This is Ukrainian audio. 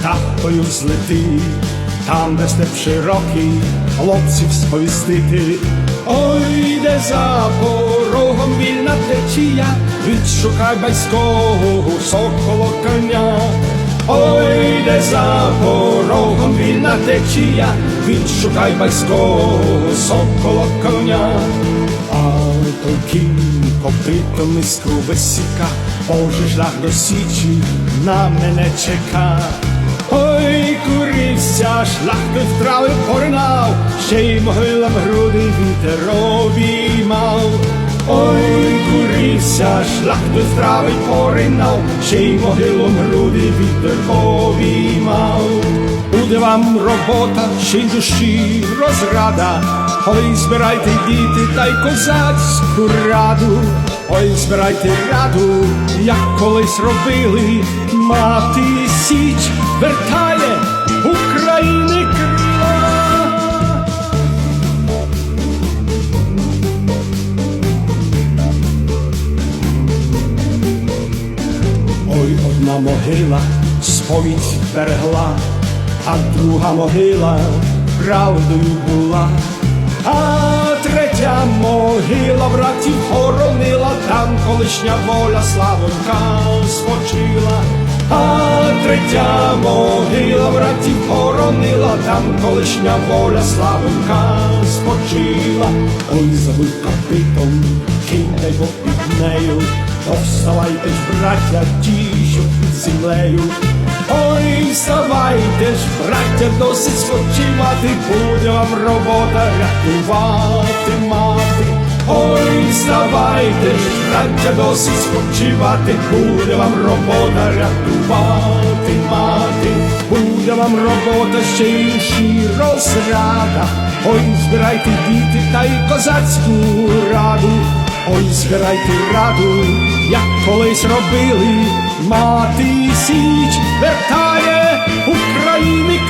Птахою злети, там, де степ широкий, хлопців сповістити. Ой, де за порогом вільна течія, відшукай байського соколо коня. Ой, де за порогом вільна течія, відшукай байського соколо коня. А той кінь копитом іскру висіка, Боже шлях до січі на мене чека. Ой, курився, шлях той в трави поринав, ще й могилам груди вітер обіймав. Ой, курився, шлях той в поринав, ще й могилам груди вітер обіймав. Буде вам робота, ще й душі розрада. Ой, збирайте діти та й козацьку раду. Ой, збирайте раду, як колись робили. Мати січ вертає одна могила сповідь берегла, а друга могила правдою була, а третя могила братів хоронила, там колишня воля славонька спочила, а третя могила братів хоронила, там колишня воля славонька спочила, ой, забив копитом, киньте його під нею. Вставайте браття, ті, під землею. Ой, вставайте ж, браття, досить спочивати, буде вам робота рятувати мати. Ой, вставайте ж, браття, досить спочивати, буде вам робота рятувати мати. Буде вам робота ще й розрада. Ой, збирайте діти та й козацьку раду. Ой, збирайте раду, як колись робили, мати січ вертає України.